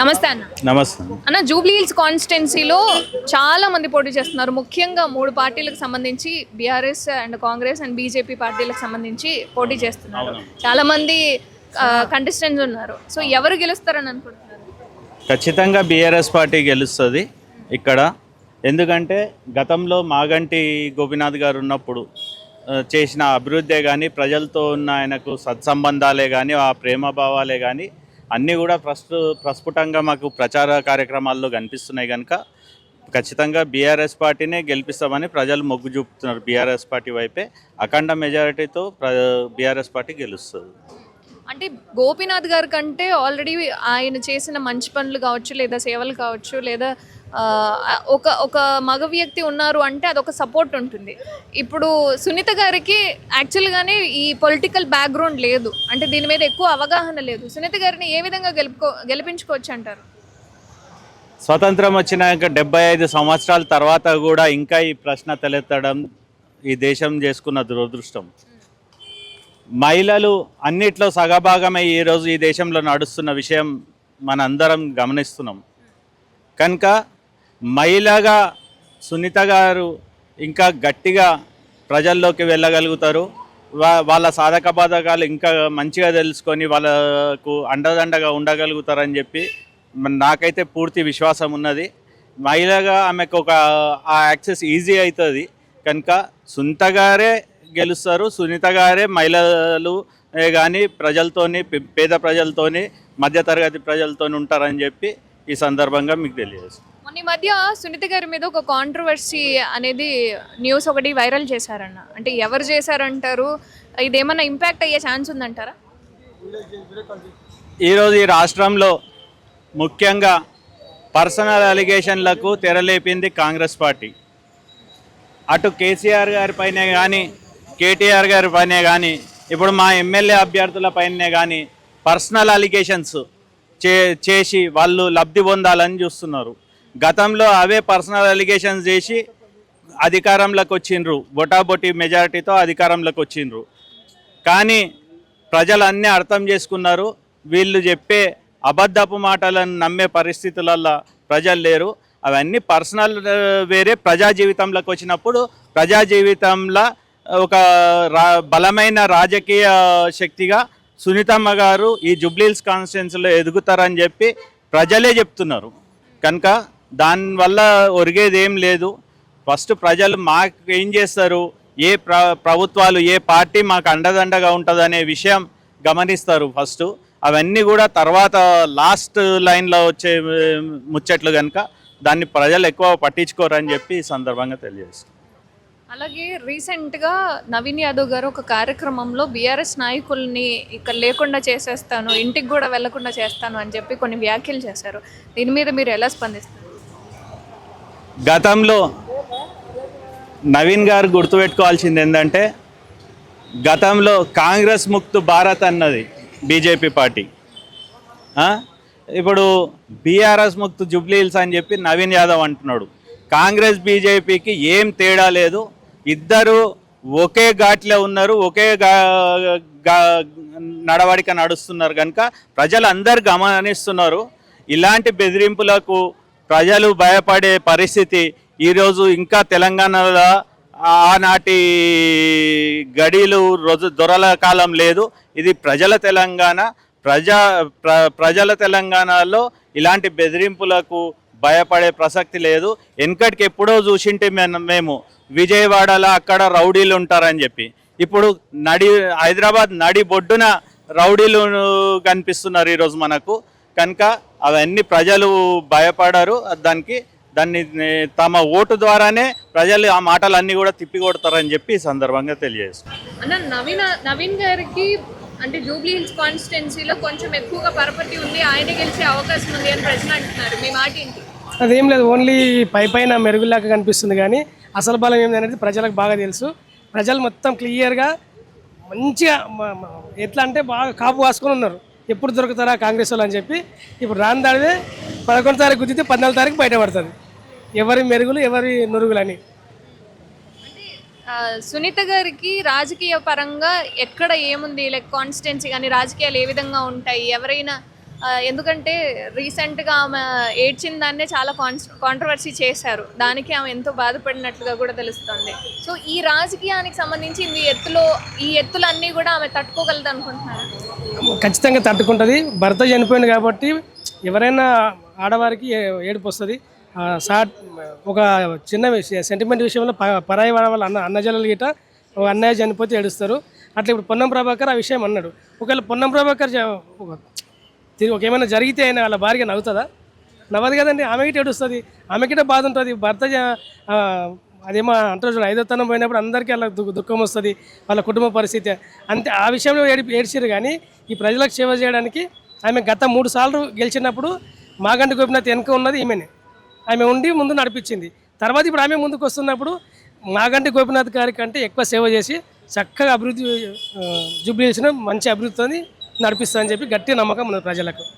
నమస్తే అన్న. నమస్తే. అన్న జూబ్లీ హిల్స్ కాన్స్టిట్యున్సీలో చాలా మంది పోటీ చేస్తున్నారు. ముఖ్యంగా మూడు పార్టీలకు సంబంధించి BRS and Congress and BJP పార్టీలకు సంబంధించి పోటీ చేస్తున్నారు. చాలా మంది కంటెస్టెంట్స్ ఉన్నారు. సో ఎవరు గెలుస్తారని అనుకుంటున్నారు? ఖచ్చితంగా బీఆర్ఎస్ పార్టీ గెలుస్తుంది ఇక్కడ. ఎందుకంటే గతంలో మాగంటి గోపినాథ్ గారు ఉన్నప్పుడు చేసిన అభివృద్ధే కానీ ప్రజలతో ఉన్న ఆయనకు సత్సంబంధాలే కానీ ఆ ప్రేమ భావాలే కానీ అన్నీ కూడా ప్రస్తు ప్రస్ఫుటంగా మాకు ప్రచార కార్యక్రమాల్లో కనిపిస్తున్నాయి కనుక ఖచ్చితంగా బీఆర్ఎస్ పార్టీనే గెలిపిస్తామని ప్రజలు మొగ్గు చూపుతున్నారు. బీఆర్ఎస్ పార్టీ వైపే అఖండ మెజారిటీతో ప్ర బీఆర్ఎస్ పార్టీ గెలుస్తుంది. అంటే గోపీనాథ్ గారి కంటే ఆల్రెడీ ఆయన చేసిన మంచి పనులు కావచ్చు లేదా సేవలు కావచ్చు లేదా ఒక ఒక మగ వ్యక్తి ఉన్నారు అంటే అదొక సపోర్ట్ ఉంటుంది. ఇప్పుడు సునీత గారికి యాక్చువల్గానే ఈ పొలిటికల్ బ్యాక్గ్రౌండ్ లేదు. అంటే దీని మీద ఎక్కువ అవగాహన లేదు. సునీత గారిని ఏ విధంగా గెలుపుకో గెలిపించుకోవచ్చు అంటారు? స్వతంత్రం వచ్చినాక డెబ్బై ఐదు సంవత్సరాల తర్వాత కూడా ఇంకా ఈ ప్రశ్న తలెత్తడం ఈ దేశం చేసుకున్న దురదృష్టం. మహిళలు అన్నిట్లో సగభాగమై ఈరోజు ఈ దేశంలో నడుస్తున్న విషయం మనందరం గమనిస్తున్నాం. కనుక మహిళగా సునీత గారు ఇంకా గట్టిగా ప్రజల్లోకి వెళ్ళగలుగుతారు. వా- వాళ్ళ సాధక బాధకాలు ఇంకా మంచిగా తెలుసుకొని వాళ్ళకు అండదండగా ఉండగలుగుతారని చెప్పి నాకైతే పూర్తి విశ్వాసం ఉన్నది. మహిళగా ఆమెకు ఒక ఆ యాక్సెస్ ఈజీ అవుతుంది. కనుక సునీత గారే గెలుస్తారు. సునీత గారే మహిళలు కానీ ప్రజలతోని పేద ప్రజలతోని మధ్యతరగతి ప్రజలతోని ఉంటారని చెప్పి ఈ సందర్భంగా మీకు తెలియజేస్తాను మొన్న ఈ మధ్య సునీత గారి మీద ఒక కాంట్రవర్సీ అనేది న్యూస్ ఒకటి వైరల్ చేశారన్న. అంటే ఎవరు చేశారంటారు? ఇదేమన్నా ఇంపాక్ట్ అయ్యే ఛాన్స్ ఉందంటారా? ఈరోజు ఈ రాష్ట్రంలో ముఖ్యంగా పర్సనల్ అలిగేషన్లకు తెరలేపింది కాంగ్రెస్ పార్టీ. అటు కేసీఆర్ గారి పైనే కానీ కేటీఆర్ గారి పైనే కానీ ఇప్పుడు మా ఎమ్మెల్యే అభ్యర్థుల పైనే కానీ పర్సనల్ అలిగేషన్స్ చే చేసి వాళ్ళు లబ్ధి పొందాలని చూస్తున్నారు. గతంలో అవే పర్సనల్ అలిగేషన్స్ చేసి అధికారంలోకి వచ్చిండ్రు. బొటాబొటి మెజారిటీతో అధికారంలోకి వచ్చిండ్రు. కానీ ప్రజలు అన్నీ అర్థం చేసుకున్నారు. వీళ్ళు చెప్పే అబద్ధపు మాటలను నమ్మే పరిస్థితులలో ప్రజలు లేరు. అవన్నీ పర్సనల్ వేరే ప్రజా జీవితంలోకి వచ్చినప్పుడు ప్రజా జీవితంలో ఒక రా బలమైన రాజకీయ శక్తిగా సునీతమ్మ గారు ఈ జుబ్లీల్స్ కాన్స్టిట్యున్సీలో ఎదుగుతారని చెప్పి ప్రజలే చెప్తున్నారు. కనుక దానివల్ల ఒరిగేది ఏం లేదు. ఫస్ట్ ప్రజలు మాకు ఏం చేస్తారు? ఏ ప్ర ప్రభుత్వాలు ఏ పార్టీ మాకు అండదండగా ఉంటుందనే విషయం గమనిస్తారు ఫస్ట్. అవన్నీ కూడా తర్వాత లాస్ట్ లైన్లో వచ్చే ముచ్చట్లు కనుక దాన్ని ప్రజలు ఎక్కువ పట్టించుకోరని చెప్పి ఈ సందర్భంగా తెలియజేస్తారు అలాగే రీసెంట్గా నవీన్ యాదవ్ గారు ఒక కార్యక్రమంలో బీఆర్ఎస్ నాయకుల్ని ఇక్కడ లేకుండా చేసేస్తాను ఇంటికి కూడా వెళ్ళకుండా చేస్తాను అని చెప్పి కొన్ని వ్యాఖ్యలు చేశారు. దీని మీద మీరు ఎలా స్పందిస్తారు? గతంలో నవీన్ గారు గుర్తుపెట్టుకోవాల్సింది ఏంటంటే గతంలో కాంగ్రెస్ ముక్తు భారత్ అన్నది బీజేపీ పార్టీ. ఇప్పుడు బీఆర్ఎస్ ముక్తు జుబ్లీల్స్ అని చెప్పి నవీన్ యాదవ్ అంటున్నాడు. కాంగ్రెస్ బీజేపీకి ఏం తేడా లేదు ఇద్దరు ఒకే ఘాట్లో ఉన్నారు ఒకే గా- గా- నడవడిక నడుస్తున్నారు కనుక ప్రజలు అందరు గమనిస్తున్నారు. ఇలాంటి బెదిరింపులకు ప్రజలు భయపడే పరిస్థితి ఈరోజు ఇంకా తెలంగాణలో ఆనాటి గడిలు రోజు దొరల కాలం లేదు. ఇది ప్రజల తెలంగాణ ప్రజా ప్ర ప్రజల తెలంగాణలో ఇలాంటి బెదిరింపులకు భయపడే ప్రసక్తి లేదు. వెనకటికి ఎప్పుడో చూసింటే మేము మేము విజయవాడలో అక్కడ రౌడీలు ఉంటారని చెప్పి. ఇప్పుడు నడి హైదరాబాద్ నడి బొడ్డున రౌడీలు కనిపిస్తున్నారు ఈరోజు మనకు. కనుక అవన్నీ ప్రజలు భయపడరు. దానికి దాన్ని తమ ఓటు ద్వారానే ప్రజలు ఆ మాటలన్నీ కూడా తిప్పికొడతారని చెప్పి ఈ సందర్భంగా తెలియజేస్తారు నవీన్ నవీన్ గారికి అంటే జూబ్లీ హిల్స్ కాన్స్టిట్యున్సీలో కొంచెం ఎక్కువగా పరపతి ఉంది ఆయన గెలిచే అవకాశం ఉంది అని ప్రజలు అంటున్నారు. మీ మాట ఏంటి? అదేం లేదు ఓన్లీ పై పైన మెరుగులాగా కనిపిస్తుంది కానీ అసలు బలం ఏంది అనేది ప్రజలకు బాగా తెలుసు. ప్రజలు మొత్తం క్లియర్గా మంచిగా ఎట్లా అంటే బాగా కాపు కాసుకొని ఉన్నారు. ఎప్పుడు దొరుకుతారా కాంగ్రెస్ వాళ్ళు అని చెప్పి ఇప్పుడు రాని దాడిదే పదకొండు తారీఖు గుద్దితే పద్నాలుగు తారీఖు బయటపడుతుంది. ఎవరి మెరుగులు ఎవరి నురుగులు అని. సునీత గారికి రాజకీయ పరంగా ఎక్కడ ఏముంది? లైక్ కాన్స్టిట్యున్సీ కానీ రాజకీయాలు ఏ విధంగా ఉంటాయి? ఎవరైనా ఎందుకంటే రీసెంట్గా ఆమె ఏడ్చిన దాన్నే చాలా కాంట్రవర్సీ చేశారు. దానికి ఆమె ఎంతో బాధపడినట్లుగా కూడా తెలుస్తుంది. సో ఈ రాజకీయానికి సంబంధించి ఈ ఎత్తులో ఈ ఎత్తులన్నీ కూడా ఆమె తట్టుకోగలదు అనుకుంటున్నారు? ఖచ్చితంగా తట్టుకుంటుంది. భర్త చనిపోయింది కాబట్టి ఎవరైనా ఆడవారికి ఏడుపు వస్తుంది. ఆ, సాట్ ఒక చిన్న విషయం సెంటిమెంట్ విషయంలో ప పరాయి వాడ వాళ్ళ అన్న అన్నజనులు గిట ఒక అన్నయ్య చనిపోతే ఏడుస్తారు. అట్లా ఇప్పుడు పొన్నం ప్రభాకర్ ఆ విషయం అన్నాడు. ఒకవేళ పొన్నం ప్రభాకర్ తిరిగి ఒక ఏమైనా జరిగితే అయినా వాళ్ళ భార్య నవ్వుతుందా? నవ్వదు కదండి ఆమె గిట ఏడుస్తుంది. ఆమె గిట బాధ ఉంటుంది. భర్త అదేమో అంటారు ఐదో తనం పోయినప్పుడు అందరికీ అలా దు- దుఃఖం వస్తుంది వాళ్ళ కుటుంబ పరిస్థితి. అంతే ఆ విషయంలో ఏడి ఏడ్చారు కానీ ఈ ప్రజలకు సేవ చేయడానికి ఆమె గత మూడు సార్లు గెలిచినప్పుడు మాగంటి గోపినాథ్ వెనుక ఉన్నది ఈమెనే. ఆమె ఉండి ముందు నడిపించింది. తర్వాత ఇప్పుడు ఆమె ముందుకు వస్తున్నప్పుడు మాగంటి గోపినాథ్ గారి కంటే ఎక్కువ సేవ చేసి చక్కగా అభివృద్ధి జూబ్లీస్ను మంచి అభివృద్ధితో నడిపిస్తా అని చెప్పి గట్టి నమ్మకం ఉన్నది ప్రజలకు.